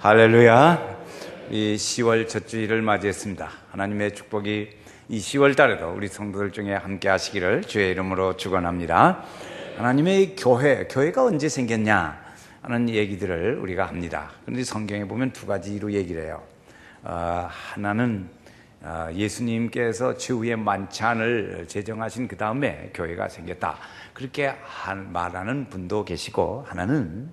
할렐루야. 이 10월 첫 주일을 맞이했습니다. 하나님의 축복이 이 10월 달에도 우리 성도들 중에 함께 하시기를 주의 이름으로 축원합니다. 하나님의 교회, 교회가 언제 생겼냐 하는 얘기들을 우리가 합니다. 그런데 성경에 보면 두 가지로 얘기를 해요. 어, 하나는 어, 예수님께서 최후의 만찬을 제정하신 그 다음에 교회가 생겼다. 그렇게 말하는 분도 계시고 하나는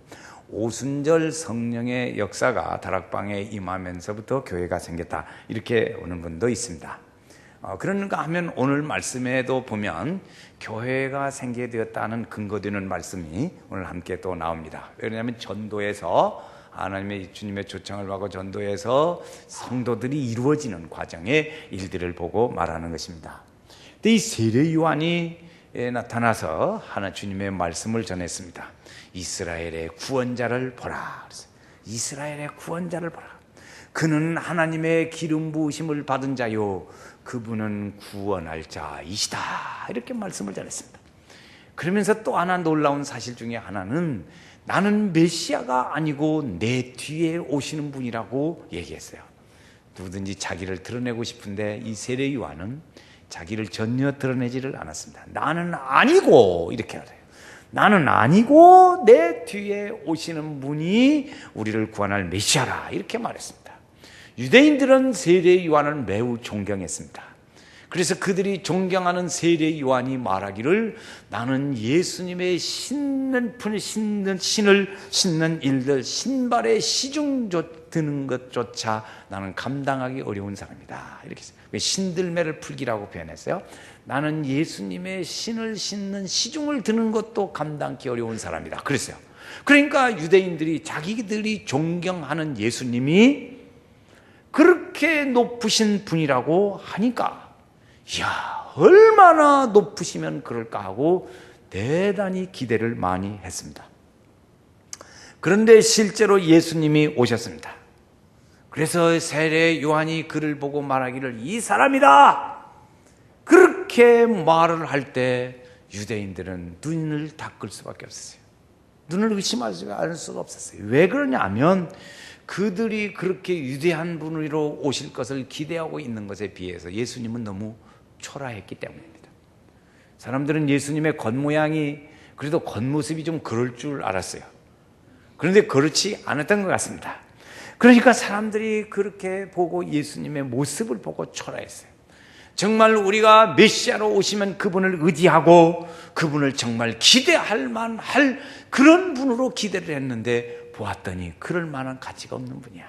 오순절 성령의 역사가 다락방에 임하면서부터 교회가 생겼다. 이렇게 오는 분도 있습니다. 어, 그런가 하면 오늘 말씀에도 보면 교회가 생기게 되었다는 근거되는 말씀이 오늘 함께 또 나옵니다. 왜냐하면 전도에서 하나님의 주님의 초청을 받고 전도해서 성도들이 이루어지는 과정의 일들을 보고 말하는 것입니다. 근데 이 세례 요한이 나타나서 하나 주님의 말씀을 전했습니다. 이스라엘의 구원자를 보라. 이스라엘의 구원자를 보라. 그는 하나님의 기름 부으심을 받은 자요. 그분은 구원할 자이시다. 이렇게 말씀을 전했습니다. 그러면서 또 하나 놀라운 사실 중에 하나는 나는 메시아가 아니고 내 뒤에 오시는 분이라고 얘기했어요. 누구든지 자기를 드러내고 싶은데 이 세례 요한은 자기를 전혀 드러내지를 않았습니다. 나는 아니고 이렇게 하래요. 나는 아니고 내 뒤에 오시는 분이 우리를 구원할 메시아라 이렇게 말했습니다. 유대인들은 세례 요한을 매우 존경했습니다. 그래서 그들이 존경하는 세례 요한이 말하기를 나는 예수님의 신는 분 신는 신을 신는 일들 신발에 시중 드는 것조차 나는 감당하기 어려운 사람이다. 이렇게 신들매를 풀기라고 표현했어요. 나는 예수님의 신을 신는 시중을 드는 것도 감당기 어려운 사람이다. 그랬어요. 그러니까 유대인들이 자기들이 존경하는 예수님이 그렇게 높으신 분이라고 하니까 이야, 얼마나 높으시면 그럴까 하고 대단히 기대를 많이 했습니다. 그런데 실제로 예수님이 오셨습니다. 그래서 세례 요한이 그를 보고 말하기를 이 사람이다! 그렇게 말을 할 때 유대인들은 눈을 닦을 수밖에 없었어요. 눈을 의심하지 않을 수가 없었어요. 왜 그러냐면 그들이 그렇게 유대한 분으로 오실 것을 기대하고 있는 것에 비해서 예수님은 너무 초라했기 때문입니다. 사람들은 예수님의 겉모양이 그래도 겉모습이 좀 그럴 줄 알았어요. 그런데 그렇지 않았던 것 같습니다. 그러니까 사람들이 그렇게 보고 예수님의 모습을 보고 초라했어요. 정말 우리가 메시아로 오시면 그분을 의지하고 그분을 정말 기대할 만할 그런 분으로 기대를 했는데 보았더니 그럴 만한 가치가 없는 분이야.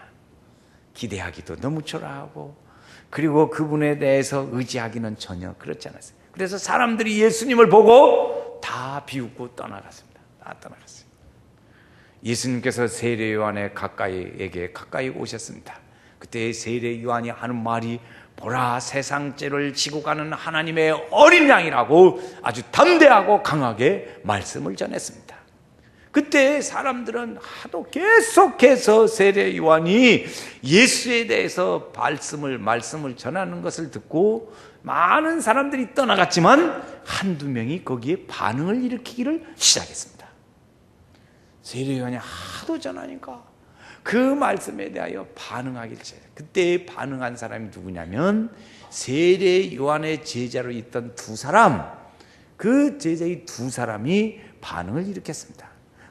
기대하기도 너무 초라하고 그리고 그분에 대해서 의지하기는 전혀 그렇지 않았어요. 그래서 사람들이 예수님을 보고 다 비웃고 떠나갔습니다. 다 떠나갔어요. 예수님께서 세례 요한의 가까이에게 가까이 오셨습니다. 그때 세례 요한이 하는 말이 보라 세상죄를 지고 가는 하나님의 어린 양이라고 아주 담대하고 강하게 말씀을 전했습니다. 그때 사람들은 하도 계속해서 세례 요한이 예수에 대해서 말씀을 말씀을 전하는 것을 듣고 많은 사람들이 떠나갔지만 한두 명이 거기에 반응을 일으키기를 시작했습니다. 세례 요한이 하도 전하니까 그 말씀에 대하여 시작. 그때 반응한 사람이 누구냐면 세례 요한의 제자로 있던 두 사람, 그 제자의 두 사람이 반응을 일으켰습니다.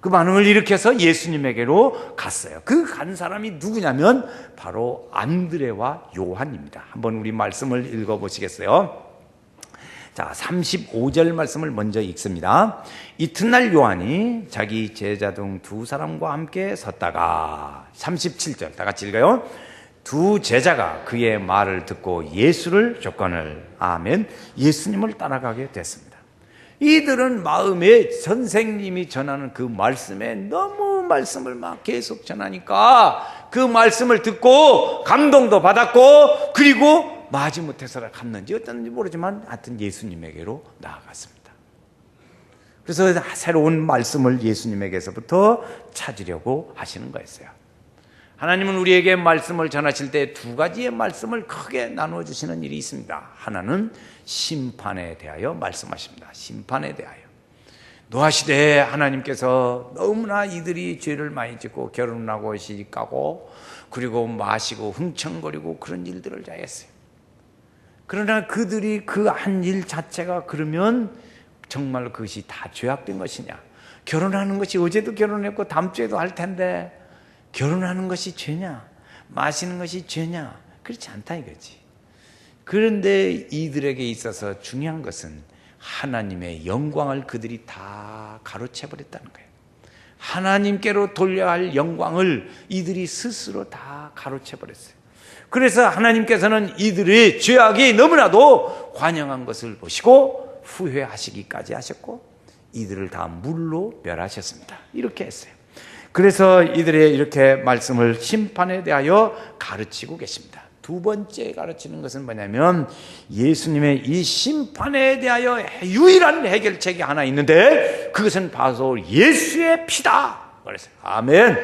그 반응을 일으켜서 예수님에게로 갔어요. 그 간 사람이 누구냐면 바로 안드레와 요한입니다. 한번 우리 말씀을 읽어 보시겠어요? 자, 35절 말씀을 먼저 읽습니다. 이튿날 요한이 자기 제자 등 두 사람과 함께 섰다가 37절 다 같이 읽어요. 두 제자가 그의 말을 듣고 예수를 조건을 아멘 예수님을 따라가게 됐습니다. 이들은 마음에 선생님이 전하는 그 말씀에 너무 말씀을 막 계속 전하니까 그 말씀을 듣고 감동도 받았고 그리고 마지못해서 갔는지 어땠는지 모르지만 하여튼 예수님에게로 나아갔습니다. 그래서 새로운 말씀을 예수님에게서부터 찾으려고 하시는 거였어요. 하나님은 우리에게 말씀을 전하실 때 두 가지의 말씀을 크게 나누어 주시는 일이 있습니다. 하나는 심판에 대하여 말씀하십니다. 심판에 대하여. 노하시되 하나님께서 너무나 이들이 죄를 많이 짓고 결혼하고 시집가고 그리고 마시고 흥청거리고 그런 일들을 다 했어요. 그러나 그들이 그 한 일 자체가 그러면 정말 그것이 다 죄악된 것이냐? 결혼하는 것이 어제도 결혼했고 다음 주에도 할 텐데 결혼하는 것이 죄냐? 마시는 것이 죄냐? 그렇지 않다 이거지. 그런데 이들에게 있어서 중요한 것은 하나님의 영광을 그들이 다 가로채 버렸다는 거예요. 하나님께로 돌려야 할 영광을 이들이 스스로 다 가로채 버렸어요. 그래서 하나님께서는 이들의 죄악이 너무나도 관영한 것을 보시고 후회하시기까지 하셨고 이들을 다 물로 멸하셨습니다. 이렇게 했어요. 그래서 이들의 이렇게 말씀을 심판에 대하여 가르치고 계십니다. 두 번째 가르치는 것은 뭐냐면 예수님의 이 심판에 대하여 유일한 해결책이 하나 있는데 그것은 바로 예수의 피다. 그래서 아멘.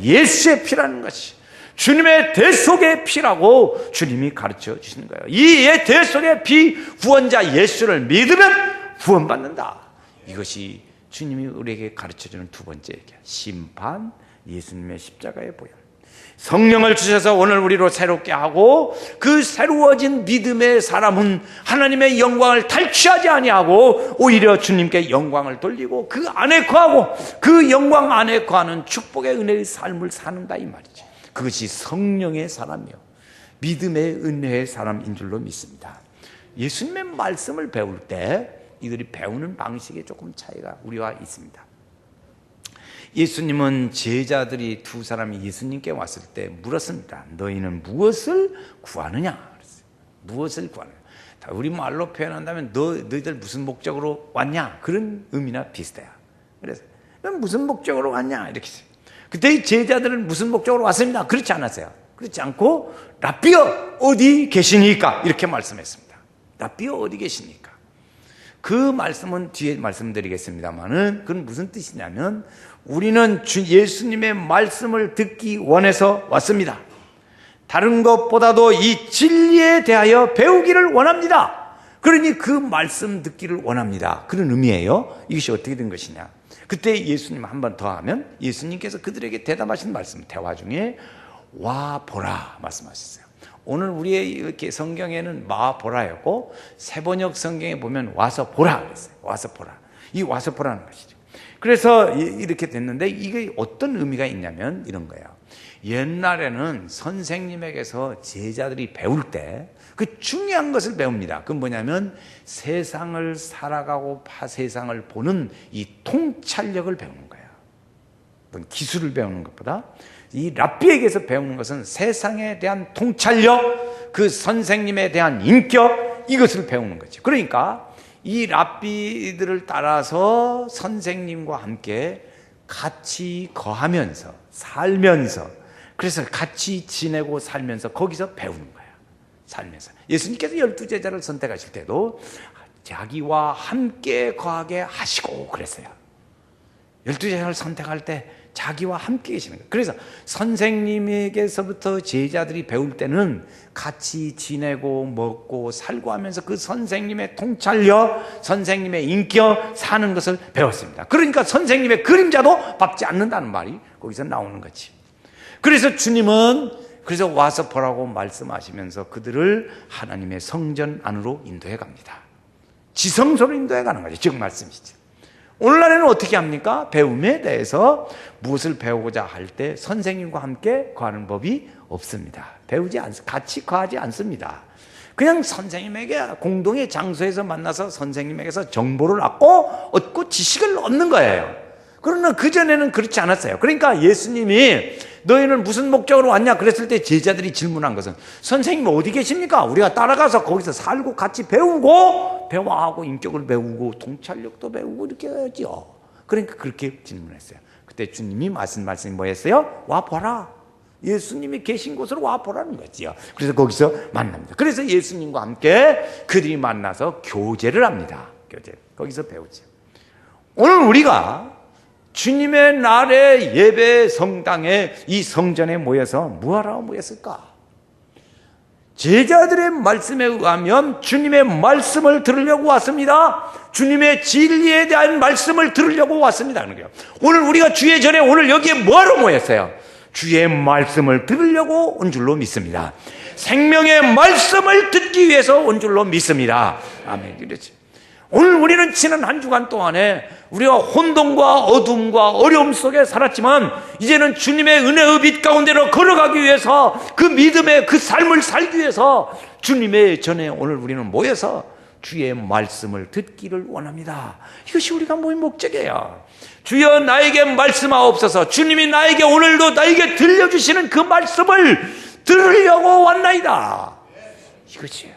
예수의 피라는 것이 주님의 대속의 피라고 주님이 가르쳐 주시는 거예요. 이 대속의 피 구원자 예수를 믿으면 구원받는다. 이것이 주님이 우리에게 가르쳐 주는 두 번째 얘기야. 심판, 예수님의 십자가의 보혈. 성령을 주셔서 오늘 우리로 새롭게 하고 그 새로워진 믿음의 사람은 하나님의 영광을 탈취하지 아니하고 오히려 주님께 영광을 돌리고 그 안에 거하고 그 영광 안에 거하는 축복의 은혜의 삶을 사는다 이 말이지. 그것이 성령의 사람이요. 믿음의 은혜의 사람인 줄로 믿습니다. 예수님의 말씀을 배울 때 이들이 배우는 방식에 조금 차이가 우리와 있습니다. 예수님은 제자들이 두 사람이 예수님께 왔을 때 물었습니다. 너희는 무엇을 구하느냐? 무엇을 구하느냐? 우리 말로 표현한다면 너 너희들 무슨 목적으로 왔냐? 그런 의미나 비슷해요. 그래서 넌 무슨 목적으로 왔냐? 이렇게 했어요. 그때 제자들은 무슨 목적으로 왔습니다. 그렇지 않았어요. 그렇지 않고 라비어 어디 계시니까 이렇게 말씀했습니다. 라비어 어디 계시니까. 그 말씀은 뒤에 말씀드리겠습니다만은 그건 무슨 뜻이냐면 우리는 주 예수님의 말씀을 듣기 원해서 왔습니다. 다른 것보다도 이 진리에 대하여 배우기를 원합니다. 그러니 그 말씀 듣기를 원합니다. 그런 의미예요. 이것이 어떻게 된 것이냐. 그때 예수님 한 번 더 하면 예수님께서 그들에게 대답하신 말씀, 대화 중에 와 보라 말씀하셨어요. 오늘 우리의 이렇게 성경에는 마 보라였고 세번역 성경에 보면 와서 보라 그랬어요. 와서 보라. 이 와서 보라는 것이죠. 그래서 이렇게 됐는데 이게 어떤 의미가 있냐면 이런 거예요. 옛날에는 선생님에게서 제자들이 배울 때 그 중요한 것을 배웁니다. 그건 뭐냐면 세상을 살아가고 파 세상을 보는 이 통찰력을 배우는 거예요. 기술을 배우는 것보다 이 랍비에게서 배우는 것은 세상에 대한 통찰력, 그 선생님에 대한 인격 이것을 배우는 거죠. 그러니까 이 랍비들을 따라서 선생님과 함께 같이 거하면서 살면서 그래서 같이 지내고 살면서 거기서 배우는 거예요. 살면서 예수님께서 열두 제자를 선택하실 때도 자기와 함께 거하게 하시고 그랬어요. 열두 제자를 선택할 때 자기와 함께 계시는 거예요. 그래서 선생님에게서부터 제자들이 배울 때는 같이 지내고 먹고 살고 하면서 그 선생님의 통찰력, 선생님의 인격 사는 것을 배웠습니다. 그러니까 선생님의 그림자도 밟지 않는다는 말이 거기서 나오는 거지. 그래서 주님은 그래서 와서 보라고 말씀하시면서 그들을 하나님의 성전 안으로 인도해 갑니다. 지성소로 인도해 가는 거죠. 즉 말씀이죠. 오늘날에는 어떻게 합니까? 배움에 대해서 무엇을 배우고자 할 때 선생님과 함께 거하는 법이 없습니다. 배우지 않, 같이 거하지 않습니다. 그냥 선생님에게 공동의 장소에서 만나서 선생님에게서 정보를 얻고 얻고 지식을 얻는 거예요. 그러나 그전에는 그렇지 않았어요. 그러니까 예수님이 너희는 무슨 목적으로 왔냐? 그랬을 때 제자들이 질문한 것은 선생님 어디 계십니까? 우리가 따라가서 거기서 살고 같이 배우고 배워하고 인격을 배우고 통찰력도 배우고 이렇게 해야죠. 그러니까 그렇게 질문했어요. 그때 주님이 말씀 말씀이 뭐였어요? 와 보라. 예수님이 계신 곳으로 와 보라는 거지요. 그래서 거기서 만납니다. 그래서 예수님과 함께 그들이 만나서 교제를 합니다. 교제. 거기서 배우죠. 오늘 우리가 주님의 날에 예배 성당에 이 성전에 모여서 뭐하러 모였을까? 제자들의 말씀에 의하면 주님의 말씀을 들으려고 왔습니다. 주님의 진리에 대한 말씀을 들으려고 왔습니다. 하는 거예요. 오늘 우리가 주의 전에 오늘 여기에 뭐하러 모였어요? 주의 말씀을 들으려고 온 줄로 믿습니다. 생명의 말씀을 듣기 위해서 온 줄로 믿습니다. 아멘. 그렇지. 오늘 우리는 지난 한 주간 동안에 우리가 혼돈과 어둠과 어려움 속에 살았지만 이제는 주님의 은혜의 빛 가운데로 걸어가기 위해서 그 믿음의 그 삶을 살기 위해서 주님의 전에 오늘 우리는 모여서 주의 말씀을 듣기를 원합니다. 이것이 우리가 모인 목적이에요. 주여 나에게 말씀하옵소서 주님이 나에게 오늘도 나에게 들려주시는 그 말씀을 들으려고 왔나이다. 이것이에요.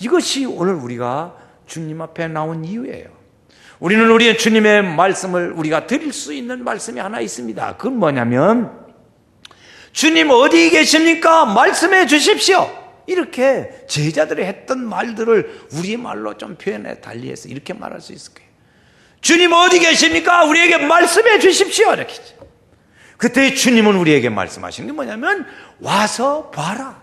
이것이 오늘 우리가 주님 앞에 나온 이유예요. 우리는 우리의 주님의 말씀을 우리가 드릴 수 있는 말씀이 하나 있습니다. 그건 뭐냐면 주님 어디 계십니까? 말씀해 주십시오. 이렇게 제자들이 했던 말들을 우리 말로 좀 표현해 달리해서 이렇게 말할 수 있을 거예요. 주님 어디 계십니까? 우리에게 말씀해 주십시오. 이렇게. 그때 주님은 우리에게 말씀하시는 게 뭐냐면 와서 봐라.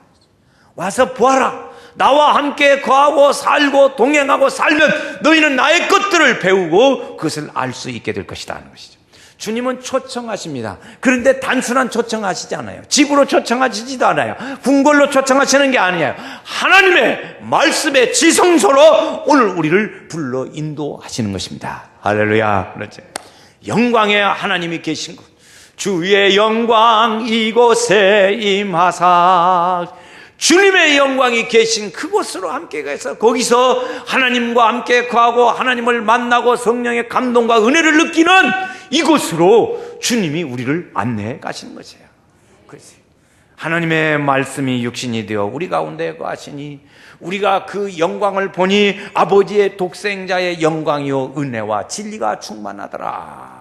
와서 보아라. 나와 함께 거하고 살고 동행하고 살면 너희는 나의 것들을 배우고 그것을 알 수 있게 될 것이다 하는 것이죠. 주님은 초청하십니다. 그런데 단순한 초청하시지 않아요. 집으로 초청하시지도 않아요. 궁궐로 초청하시는 게 아니에요. 하나님의 말씀의 지성소로 오늘 우리를 불러 인도하시는 것입니다. 할렐루야. 그렇지. 영광의 하나님이 계신 곳. 주의 영광 이곳에 임하사 주님의 영광이 계신 그곳으로 함께 가서 거기서 하나님과 함께 거하고 하나님을 만나고 성령의 감동과 은혜를 느끼는 이곳으로 주님이 우리를 안내해 가시는 것이에요. 그렇지. 하나님의 말씀이 육신이 되어 우리 가운데 거하시니 우리가 그 영광을 보니 아버지의 독생자의 영광이요 은혜와 진리가 충만하더라.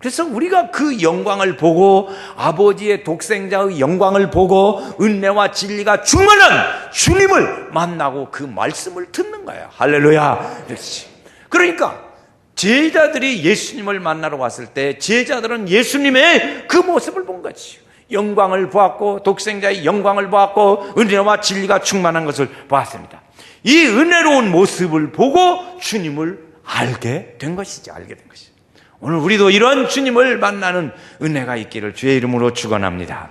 그래서 우리가 그 영광을 보고 아버지의 독생자의 영광을 보고 은혜와 진리가 충만한 주님을 만나고 그 말씀을 듣는 거예요. 할렐루야. 그렇지. 그러니까 제자들이 예수님을 만나러 왔을 때 제자들은 예수님의 그 모습을 본 거지. 영광을 보았고 독생자의 영광을 보았고 은혜와 진리가 충만한 것을 보았습니다. 이 은혜로운 모습을 보고 주님을 알게 된 것이죠. 알게 된 것이죠. 오늘 우리도 이런 주님을 만나는 은혜가 있기를 주의 이름으로 축원합니다.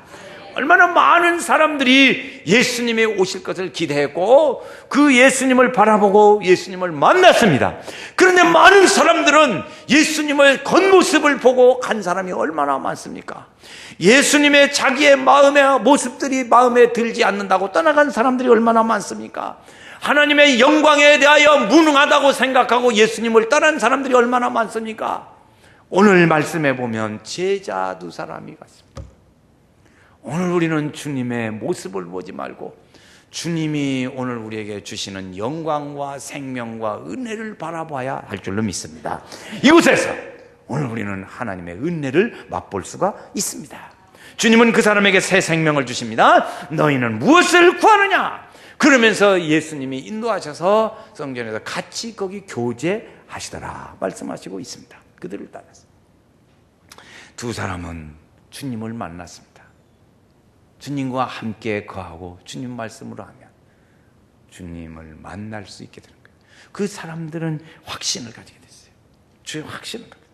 얼마나 많은 사람들이 예수님이 오실 것을 기대했고 그 예수님을 바라보고 예수님을 만났습니다. 그런데 많은 사람들은 예수님의 겉모습을 보고 간 사람이 얼마나 많습니까? 예수님의 자기의 마음의 모습들이 마음에 들지 않는다고 떠나간 사람들이 얼마나 많습니까? 하나님의 영광에 대하여 무능하다고 생각하고 예수님을 떠난 사람들이 얼마나 많습니까? 오늘 말씀해 보면 제자 두 사람이 갔습니다. 오늘 우리는 주님의 모습을 보지 말고 주님이 오늘 우리에게 주시는 영광과 생명과 은혜를 바라봐야 할 줄로 믿습니다. 이곳에서 오늘 우리는 하나님의 은혜를 맛볼 수가 있습니다. 주님은 그 사람에게 새 생명을 주십니다. 너희는 무엇을 구하느냐? 그러면서 예수님이 인도하셔서 성전에서 같이 거기 교제하시더라 말씀하시고 있습니다. 그들을 따라서. 두 사람은 주님을 만났습니다. 주님과 함께 거하고 주님 말씀으로 하면 주님을 만날 수 있게 되는 거예요. 그 사람들은 확신을 가지게 됐어요. 주의 확신을 가지게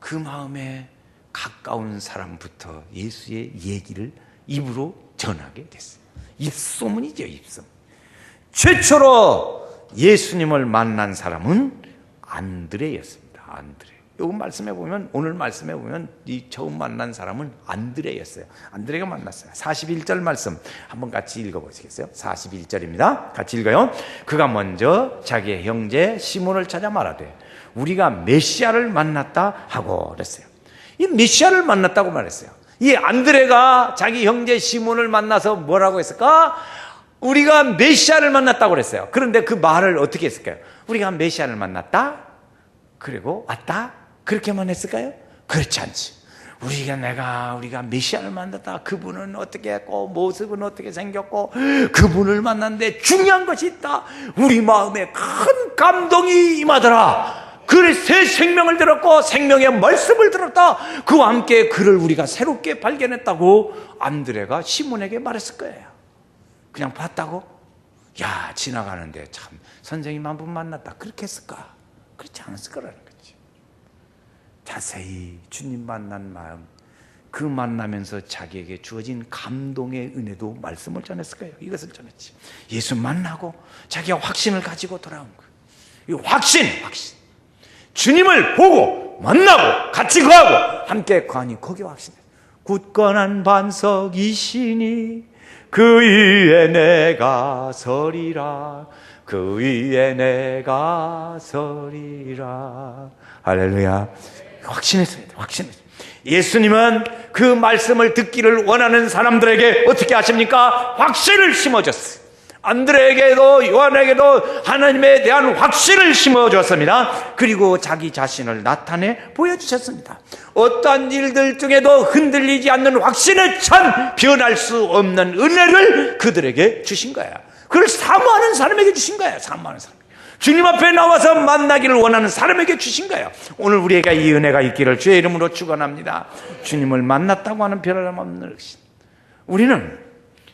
그 마음에 가까운 사람부터 예수의 얘기를 입으로 전하게 됐어요. 입소문이죠, 입소문. 최초로 예수님을 만난 사람은 안드레였습니다. 안드레. 요거 말씀해 보면 오늘 말씀해 보면 이 처음 만난 사람은 안드레였어요. 안드레가 만났어요. 41절 말씀 한번 같이 읽어 보시겠어요? 41절입니다. 같이 읽어요. 그가 먼저 자기의 형제 시몬을 찾아 말하되 우리가 메시아를 만났다 하고 그랬어요. 이 메시아를 만났다고 말했어요. 이 안드레가 자기 형제 시몬을 만나서 뭐라고 했을까? 우리가 메시아를 만났다고 그랬어요. 그런데 그 말을 어떻게 했을까요? 우리가 메시아를 만났다? 그리고 왔다? 그렇게만 했을까요? 그렇지 않지. 우리가 내가 우리가 메시아를 만났다. 그분은 어떻게 했고 모습은 어떻게 생겼고 그분을 만났는데 중요한 것이 있다. 우리 마음에 큰 감동이 임하더라. 그래 새 생명을 들었고 생명의 말씀을 들었다. 그와 함께 그를 우리가 새롭게 발견했다고 안드레가 시몬에게 말했을 거예요. 그냥 봤다고? 야, 지나가는데 참 선생님 한 분 만났다. 그렇게 했을까? 그렇지 않았을 거라는 거지. 자세히 주님 만난 마음, 그 만나면서 자기에게 주어진 감동의 은혜도 말씀을 전했을 거예요. 이것을 전했지. 예수 만나고 자기가 확신을 가지고 돌아온 거예요. 이 확신, 확신. 주님을 보고 만나고 같이 거하고 함께 거하니 거기 확신해. 굳건한 반석이시니 그 위에 내가 서리라 그 위에 내가 서리라 할렐루야 확신했어야 돼 확신했어 예수님은 그 말씀을 듣기를 원하는 사람들에게 어떻게 하십니까? 확신을 심어줬어요 안드레에게도 요한에게도 하나님에 대한 확신을 심어줬습니다. 그리고 자기 자신을 나타내 보여주셨습니다. 어떠한 일들 중에도 흔들리지 않는 확신에 찬 변할 수 없는 은혜를 그들에게 주신 거야. 그걸 사모하는 사람에게 주신 거야. 사모하는 사람. 주님 앞에 나와서 만나기를 원하는 사람에게 주신 거예요. 오늘 우리에게 이 은혜가 있기를 주의 이름으로 축원합니다. 주님을 만났다고 하는 변함없는 신 우리는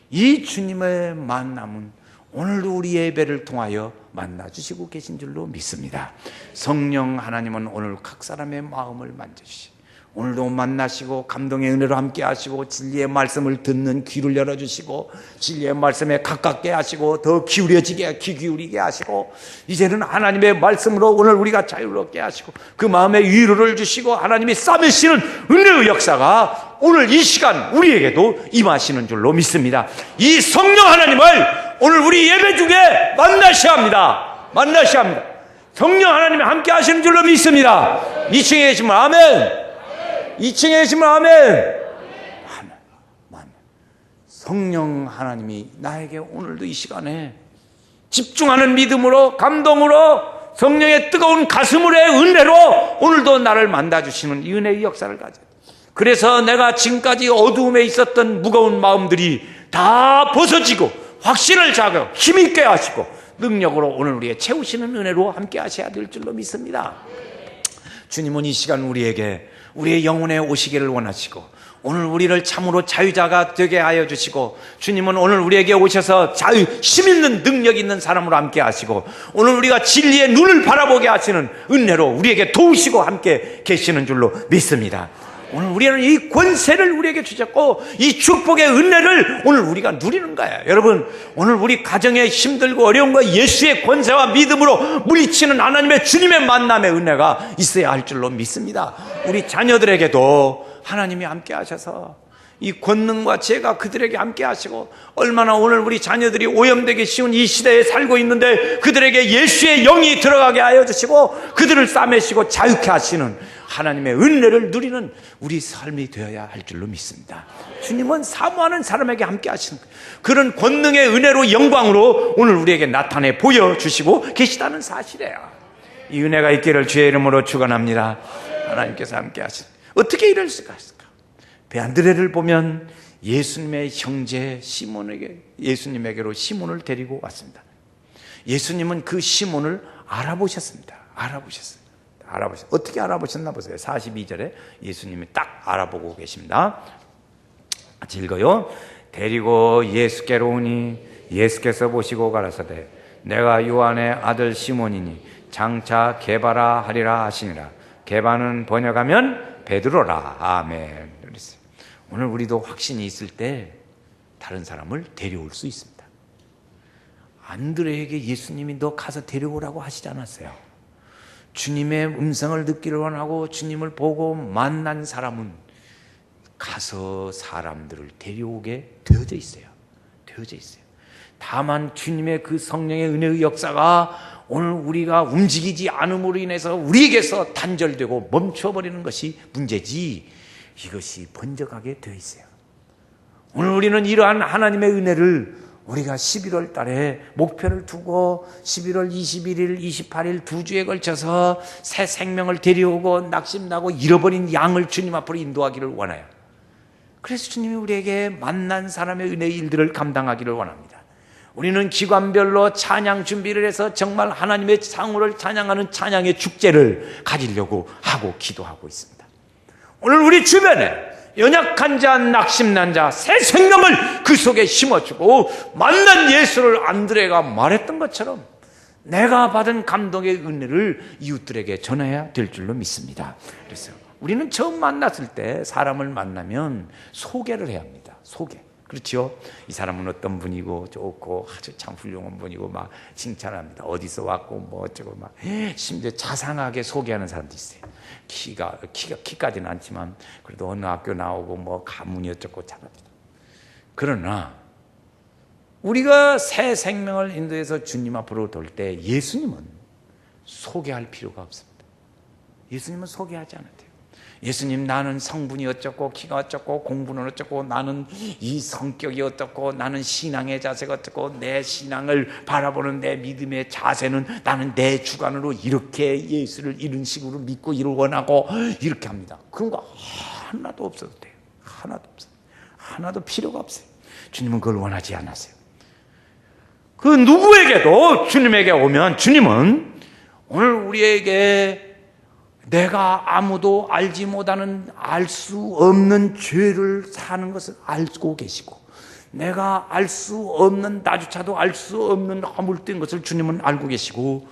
이 주님의 만남은 오늘도 우리 예배를 통하여 만나 주시고 계신 줄로 믿습니다. 성령 하나님은 오늘 각 사람의 마음을 만져 주시 오늘도 만나시고 감동의 은혜로 함께 하시고 진리의 말씀을 듣는 귀를 열어주시고 진리의 말씀에 가깝게 하시고 더 기울여지게 귀 기울이게 하시고 이제는 하나님의 말씀으로 오늘 우리가 자유롭게 하시고 그 마음에 위로를 주시고 하나님이 싸매시는 은혜의 역사가 오늘 이 시간 우리에게도 임하시는 줄로 믿습니다. 이 성령 하나님을 오늘 우리 예배 중에 만나셔야 합니다. 만나셔야 합니다. 성령 하나님이 함께 하시는 줄로 믿습니다. 2층에 계시면 아멘. 2층에 계시면 아멘. 성령 하나님이 나에게 오늘도 이 시간에 집중하는 믿음으로 감동으로 성령의 뜨거운 가슴을의 은혜로 오늘도 나를 만나주시는 이 은혜의 역사를 가져. 그래서 내가 지금까지 어두움에 있었던 무거운 마음들이 다 벗어지고 확신을 자극, 힘있게 하시고 능력으로 오늘 우리의 채우시는 은혜로 함께 하셔야 될 줄로 믿습니다. 주님은 이 시간 우리에게 우리의 영혼에 오시기를 원하시고 오늘 우리를 참으로 자유자가 되게 하여 주시고 주님은 오늘 우리에게 오셔서 자유 힘 있는 능력 있는 사람으로 함께 하시고 오늘 우리가 진리의 눈을 바라보게 하시는 은혜로 우리에게 도우시고 함께 계시는 줄로 믿습니다. 오늘 우리는 이 권세를 우리에게 주셨고 이 축복의 은혜를 오늘 우리가 누리는 거예요. 여러분, 오늘 우리 가정에 힘들고 어려운 거 예수의 권세와 믿음으로 물리치는 하나님의 주님의 만남의 은혜가 있어야 할 줄로 믿습니다. 우리 자녀들에게도 하나님이 함께 하셔서 이 권능과 지혜가 그들에게 함께 하시고 얼마나 오늘 우리 자녀들이 오염되기 쉬운 이 시대에 살고 있는데 그들에게 예수의 영이 들어가게 하여 주시고 그들을 싸매시고 자유케 하시는 하나님의 은혜를 누리는 우리 삶이 되어야 할 줄로 믿습니다. 주님은 사모하는 사람에게 함께 하시는 그런 권능의 은혜로 영광으로 오늘 우리에게 나타내 보여주시고 계시다는 사실이에요. 이 은혜가 있기를 주의 이름으로 축원합니다. 하나님께서 함께 하신 어떻게 이럴 수가 있을까? 베안드레를 보면 예수님의 형제 시몬에게 예수님에게로 시몬을 데리고 왔습니다. 예수님은 그 시몬을 알아보셨습니다. 알아보셨어요. 알아보셨 어떻게 알아보셨나 보세요. 42절에 예수님이 딱 알아보고 계십니다. 같이 읽어요. 데리고 예수께로 오니 예수께서 보시고 가라사대 내가 요한의 아들 시몬이니 장차 개바라 하리라 하시니라. 개바는 번역하면 베드로라. 아멘. 오늘 우리도 확신이 있을 때 다른 사람을 데려올 수 있습니다. 안드레에게 예수님이 너 가서 데려오라고 하시지 않았어요. 주님의 음성을 듣기를 원하고 주님을 보고 만난 사람은 가서 사람들을 데려오게 되어져 있어요. 되어져 있어요. 다만 주님의 그 성령의 은혜의 역사가 오늘 우리가 움직이지 않음으로 인해서 우리에게서 단절되고 멈춰버리는 것이 문제지 이것이 번져가게 되어 있어요. 오늘 우리는 이러한 하나님의 은혜를 우리가 11월 달에 목표를 두고 11월 21일, 28일 두 주에 걸쳐서 새 생명을 데려오고 낙심나고 잃어버린 양을 주님 앞으로 인도하기를 원해요. 그래서 주님이 우리에게 만난 사람의 은혜의 일들을 감당하기를 원합니다. 우리는 기관별로 찬양 준비를 해서 정말 하나님의 상호를 찬양하는 찬양의 축제를 가지려고 하고 기도하고 있습니다. 오늘 우리 주변에 연약한 자, 낙심난 자, 새 생명을 그 속에 심어주고 만난 예수를 안드레가 말했던 것처럼 내가 받은 감동의 은혜를 이웃들에게 전해야 될 줄로 믿습니다. 그래서 우리는 처음 만났을 때 사람을 만나면 소개를 해야 합니다. 소개. 그렇죠? 이 사람은 어떤 분이고 좋고 아주 참 훌륭한 분이고 막 칭찬합니다. 어디서 왔고 뭐 어쩌고 막 심지어 자상하게 소개하는 사람도 있어요. 키가 키가 키까지는 않지만 그래도 어느 학교 나오고 뭐 가문이 어쩌고 잘합니다. 그러나 우리가 새 생명을 인도해서 주님 앞으로 돌 때 예수님은 소개할 필요가 없습니다. 예수님은 소개하지 않아도 돼요. 예수님 나는 성분이 어쩌고 키가 어쩌고 공부는 어쩌고 나는 이 성격이 어떻고 나는 신앙의 자세가 어떻고 내 신앙을 바라보는 내 믿음의 자세는 나는 내 주관으로 이렇게 예수를 이런 식으로 믿고 이를 원하고 이렇게 합니다. 그런 거 하나도 없어도 돼요. 하나도 없어요. 하나도 필요가 없어요. 주님은 그걸 원하지 않았어요. 그 누구에게도 주님에게 오면 주님은 오늘 우리에게 내가 아무도 알지 못하는 알 수 없는 죄를 사는 것을 알고 계시고 내가 알 수 없는 나주차도 알 수 없는 허물된 것을 주님은 알고 계시고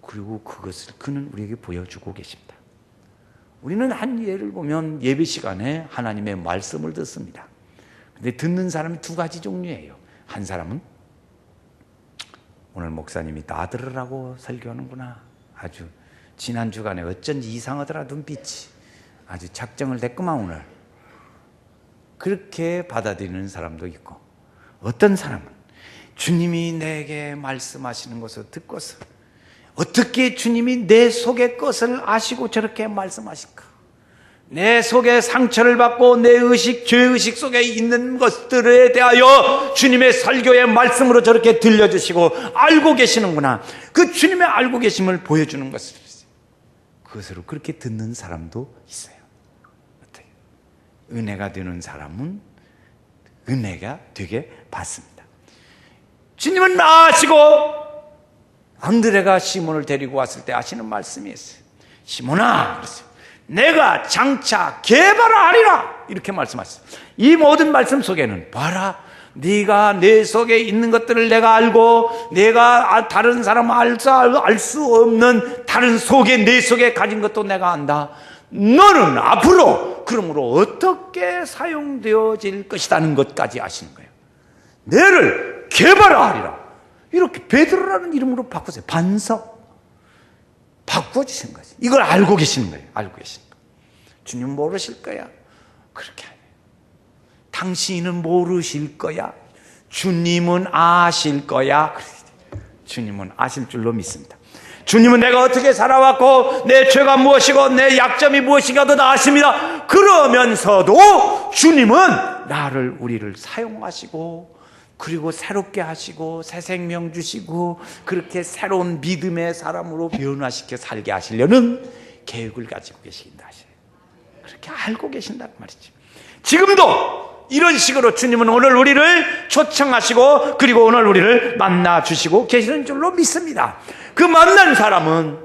그리고 그것을 그는 우리에게 보여주고 계십니다. 우리는 한 예를 보면 예배 시간에 하나님의 말씀을 듣습니다. 근데 듣는 사람이 두 가지 종류예요. 한 사람은 오늘 목사님이 나 들으라고 설교하는구나. 아주 지난 주간에 어쩐지 이상하더라 눈빛이 아주 작정을 냈구만 오늘. 그렇게 받아들이는 사람도 있고 어떤 사람은 주님이 내게 말씀하시는 것을 듣고서 어떻게 주님이 내 속의 것을 아시고 저렇게 말씀하실까? 내 속에 상처를 받고 내 의식, 죄의식 속에 있는 것들에 대하여 주님의 설교의 말씀으로 저렇게 들려주시고 알고 계시는구나. 그 주님의 알고 계심을 보여주는 것을 그것으로 그렇게 듣는 사람도 있어요. 어때요? 은혜가 되는 사람은 은혜가 되게 받습니다. 주님은 아시고 안드레가 시몬을 데리고 왔을 때 하시는 말씀이 있어요. 시몬아, 그랬어요. 내가 장차 개발하리라 이렇게 말씀하셨어요. 이 모든 말씀 속에는 봐라 네가 내 속에 있는 것들을 내가 알고 내가 아, 다른 사람 알수 없는 다른 속에 내 속에 가진 것도 내가 안다. 너는 앞으로 그러므로 어떻게 사용되어질 것이라는 것까지 아시는 거예요. 내를 개발하리라. 이렇게 베드로라는 이름으로 바꾸세요. 반석. 바꿔주신 거지. 이걸 알고 계시는 거예요. 알고 계시는 거. 주님 모르실 거야. 그렇게. 당신은 모르실 거야. 주님은 아실 거야. 주님은 아실 줄로 믿습니다. 주님은 내가 어떻게 살아왔고 내 죄가 무엇이고 내 약점이 무엇인가도 다 아십니다. 그러면서도 주님은 나를 우리를 사용하시고 그리고 새롭게 하시고 새 생명 주시고 그렇게 새로운 믿음의 사람으로 변화시켜 살게 하시려는 계획을 가지고 계신다 하셔요. 그렇게 알고 계신단 말이죠. 지금도 이런 식으로 주님은 오늘 우리를 초청하시고 그리고 오늘 우리를 만나 주시고 계시는 줄로 믿습니다. 그 만난 사람은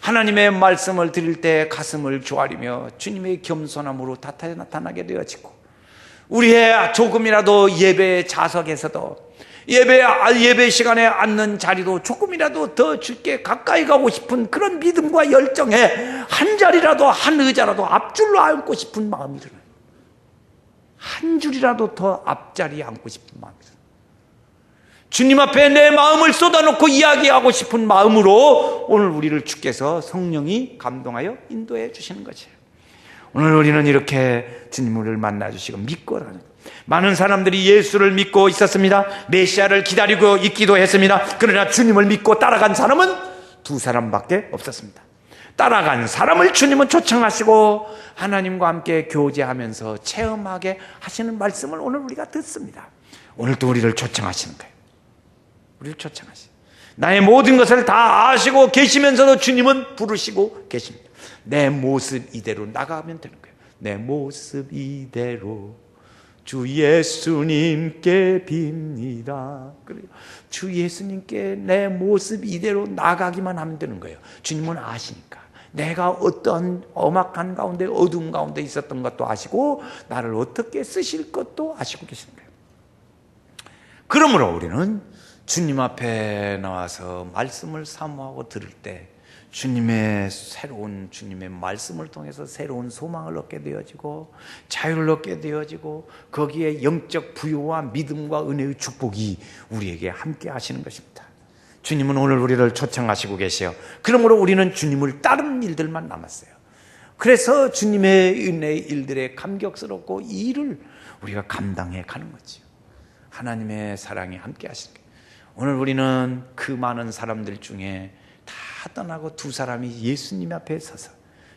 하나님의 말씀을 드릴 때 가슴을 조아리며 주님의 겸손함으로 나타나게 되어지고 우리의 조금이라도 예배 자석에서도 예배, 예배 시간에 앉는 자리도 조금이라도 더 주께 가까이 가고 싶은 그런 믿음과 열정에 한 자리라도, 한 의자라도 앞줄로 앉고 싶은 마음이 들어요. 한 줄이라도 더 앞자리에 앉고 싶은 마음이 들어요. 주님 앞에 내 마음을 쏟아놓고 이야기하고 싶은 마음으로 오늘 우리를 주께서 성령이 감동하여 인도해 주시는 거죠. 오늘 우리는 이렇게 주님을 만나 주시고 믿고 가는 많은 사람들이 예수를 믿고 있었습니다. 메시아를 기다리고 있기도 했습니다. 그러나 주님을 믿고 따라간 사람은 두 사람밖에 없었습니다. 따라간 사람을 주님은 초청하시고 하나님과 함께 교제하면서 체험하게 하시는 말씀을 오늘 우리가 듣습니다. 오늘도 우리를 초청하시는 거예요. 우리를 초청하시. 나의 모든 것을 다 아시고 계시면서도 주님은 부르시고 계십니다. 내 모습 이대로 나가면 되는 거예요. 내 모습 이대로 주 예수님께 빕니다. 그래요. 주 예수님께 내 모습 이대로 나가기만 하면 되는 거예요. 주님은 아시니까. 내가 어떤 엄악한 가운데 어두운 가운데 있었던 것도 아시고 나를 어떻게 쓰실 것도 아시고 계시는 거예요. 그러므로 우리는 주님 앞에 나와서 말씀을 사모하고 들을 때 주님의 새로운 주님의 말씀을 통해서 새로운 소망을 얻게 되어지고 자유를 얻게 되어지고 거기에 영적 부유와 믿음과 은혜의 축복이 우리에게 함께 하시는 것입니다. 주님은 오늘 우리를 초청하시고 계시요. 그러므로 우리는 주님을 따르는 일들만 남았어요. 그래서 주님의 은혜의 일들에 감격스럽고 이 일을 우리가 감당해 가는 거지요. 하나님의 사랑이 함께 하시는 거예요. 오늘 우리는 그 많은 사람들 중에 다 떠나고 두 사람이 예수님 앞에 서서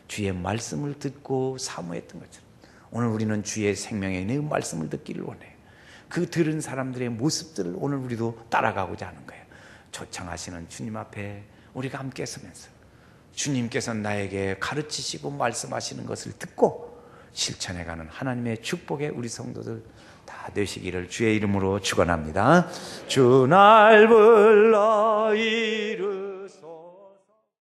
주의 말씀을 듣고 사모했던 것처럼 오늘 우리는 주의 생명의 내 말씀을 듣기를 원해요. 그 들은 사람들의 모습들을 오늘 우리도 따라가고자 하는 거예요. 초청하시는 주님 앞에 우리가 함께 서면서 주님께서 나에게 가르치시고 말씀하시는 것을 듣고 실천해가는 하나님의 축복의 우리 성도들 다 되시기를 주의 이름으로 축원합니다. 주날 불러 이름